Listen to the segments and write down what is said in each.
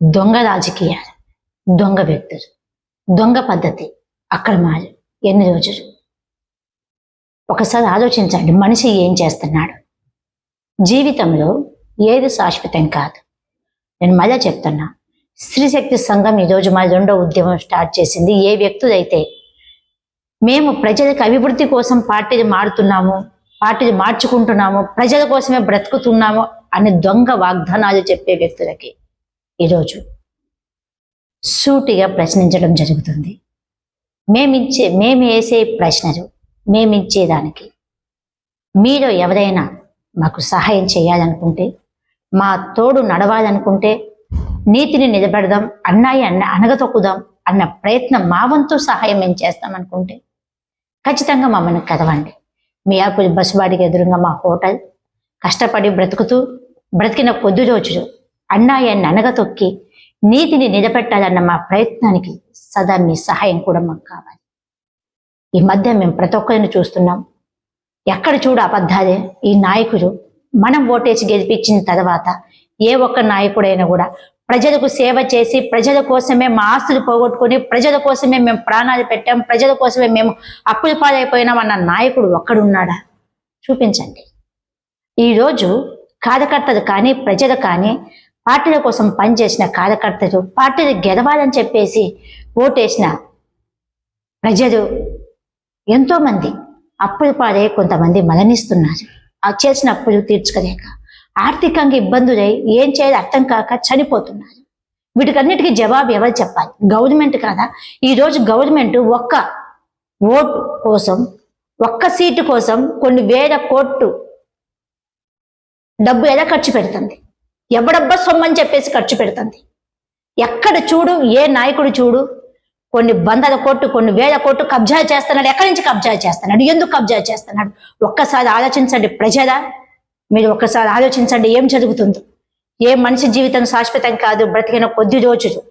దొంగ రాజకీయాలు దొంగ వ్యక్తులు దొంగ పద్ధతి అక్కడ మారు ఎన్ని రోజులు? ఒకసారి ఆలోచించండి మనిషి ఏం చేస్తున్నాడు? జీవితంలో ఏది శాశ్వతం కాదు. నేను మళ్ళా చెప్తున్నా స్త్రీశక్తి సంఘం ఈరోజు మా రెండో ఉద్యమం స్టార్ట్ చేసింది. ఏ వ్యక్తులైతే మేము ప్రజలకు అభివృద్ధి కోసం పార్టీలు మారుతున్నాము పార్టీలు మార్చుకుంటున్నాము ప్రజల కోసమే బ్రతుకుతున్నాము అని దొంగ వాగ్దానాలు చెప్పే వ్యక్తులకి ఈరోజు సూటిగా ప్రశ్నించడం జరుగుతుంది. మేమిచ్చే మేము వేసే ప్రశ్నలు మేమిచ్చేదానికి మీరు ఎవరైనా మాకు సహాయం చేయాలనుకుంటే మా తోడు నడవాలనుకుంటే నీతిని నిలబెడదాం అన్నాయి అన్న అనగతొక్కుదాం అన్న ప్రయత్నం మా వంతు సహాయం మేము చేస్తాం అనుకుంటే ఖచ్చితంగా మమ్మల్ని కదవండి మియాపూరి బస్సు బాడికి ఎదురుగా మా హోటల్. కష్టపడి బ్రతుకుతూ బ్రతికిన కొద్ది రోజులు అన్నాయాన్ని అనగతొక్కి నీతిని నిలబెట్టాలన్న మా ప్రయత్నానికి సదా మీ సహాయం కూడా మాకు కావాలి. ఈ మధ్య మేము ప్రతి ఒక్కరిని చూస్తున్నాం. ఎక్కడ చూడు అబద్ధాలే? ఈ నాయకులు మనం ఓటేసి గెలిపించిన తర్వాత ఏ ఒక్క నాయకుడైనా కూడా ప్రజలకు సేవ చేసి ప్రజల కోసమే మా ఆస్తులు పోగొట్టుకొని ప్రజల కోసమే మేము ప్రాణాలు పెట్టాం ప్రజల కోసమే మేము అప్పులు పాలైపోయినాం అన్న నాయకుడు ఒక్కడున్నాడా? చూపించండి. ఈరోజు కార్యకర్తలు కానీ ప్రజలు కానీ పార్టీల కోసం పనిచేసిన కార్యకర్తలు పార్టీలు గెలవాలని చెప్పేసి ఓటేసిన ప్రజలు ఎంతోమంది. అప్పులు పాడే కొంతమంది మరణిస్తున్నారు. ఆ చేసిన అప్పులు తీర్చుకోలేక ఆర్థికంగా ఇబ్బందులై ఏం చేయాలి అర్థం కాక చనిపోతున్నారు. వీటికన్నిటికీ జవాబు ఎవరు చెప్పాలి? గవర్నమెంట్ కాదా? ఈరోజు గవర్నమెంట్ ఒక్క ఓటు కోసం ఒక్క సీటు కోసం కొన్ని వేల కోట్లు డబ్బు ఎలా ఖర్చు పెడుతుంది? ఎవడబ్బా సొమ్మని చెప్పేసి ఖర్చు పెడుతుంది? ఎక్కడ చూడు ఏ నాయకుడు చూడు కొన్ని వందల కోట్లు కొన్ని వేల కోట్లు కబ్జా చేస్తున్నాడు. ఎక్కడి నుంచి కబ్జా చేస్తున్నాడు? ఎందుకు కబ్జా చేస్తున్నాడు? ఒక్కసారి ఆలోచించండి ప్రజల మీరు ఒక్కసారి ఆలోచించండి ఏం జరుగుతుందో. ఏ మనిషి జీవితం శాశ్వతం కాదు బ్రతికిన కొద్ది రోజులు.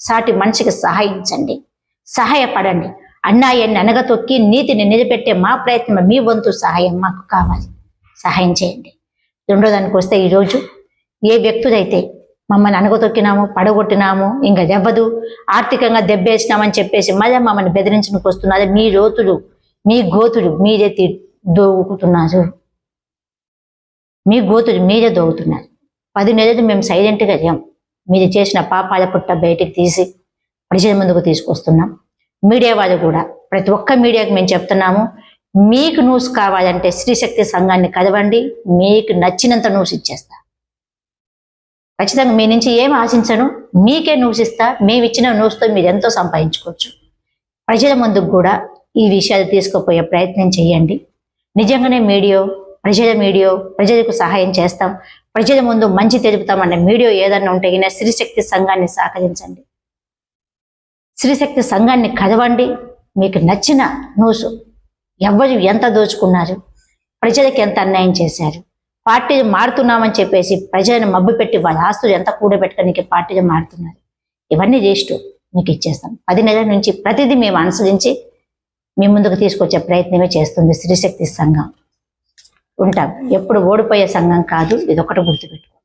సాటి మనిషికి సహాయించండి సహాయపడండి. అన్నాయన్ని అనగతొక్కి నీతిని నిలబెట్టే మా ప్రయత్నం మీ వంతు సహాయం మాకు కావాలి. సహాయం చేయండి. రెండో దానికి వస్తే ఈరోజు ఏ వ్యక్తులైతే మమ్మల్ని అనగతొక్కినాము పడగొట్టినాము ఇంకా దెబ్బదు ఆర్థికంగా దెబ్బేసినామని చెప్పేసి మళ్ళీ మమ్మల్ని బెదిరించడానికి వస్తున్నారు. మీ రోతుడు మీ గోతుడు మీరే తీ దోగుతున్నారు మీ గోతుడు మీరే దోగుతున్నారు పది నెలలు మేము సైలెంట్గా లేం మీరు చేసిన పాపాల పుట్ట బయటికి తీసి ప్రజల ముందుకు తీసుకొస్తున్నాం. మీడియా వాళ్ళు కూడా ప్రతి ఒక్క మీడియాకి మేము చెప్తున్నాము మీకు న్యూస్ కావాలంటే స్త్రీశక్తి సంఘాన్ని కదవండి మీకు నచ్చినంత న్యూస్ ఇచ్చేస్తా. ఖచ్చితంగా మీ నుంచి ఏం ఆశించను మీకే నూసిస్తా మేము ఇచ్చిన నూసుతో మీరు ఎంతో సంపాదించుకోవచ్చు. ప్రజల ముందుకు కూడా ఈ విషయాలు తీసుకుపోయే ప్రయత్నం చేయండి. నిజంగానే మీడియో ప్రజల మీడియో ప్రజలకు సహాయం చేస్తాం. ప్రజల ముందు మంచి తెలుపుతామన్న మీడియో ఏదన్నా ఉంటే ఈయన స్త్రీశక్తి సంఘాన్ని సహకరించండి. స్త్రీశక్తి సంఘాన్ని కదవండి మీకు నచ్చిన న్యూస్ ఎవరు ఎంత దోచుకున్నారు ప్రజలకు ఎంత అన్యాయం చేశారు పార్టీ మారుతున్నామని చెప్పేసి ప్రజలను మబ్బు పెట్టి వాళ్ళ ఆస్తులు ఎంత కూడబెట్టుకోనికి పార్టీగా మారుతున్నారు. ఇవన్నీ చేస్తూ మీకు ఇచ్చేస్తాం. పది నెలల నుంచి ప్రతిదీ మేము అనుసరించి మీ ముందుకు తీసుకొచ్చే ప్రయత్నమే చేస్తుంది స్త్రీశక్తి సంఘం. ఉంటాం. ఎప్పుడు ఓడిపోయే సంఘం కాదు ఇది ఒకటి గుర్తుపెట్టుకో.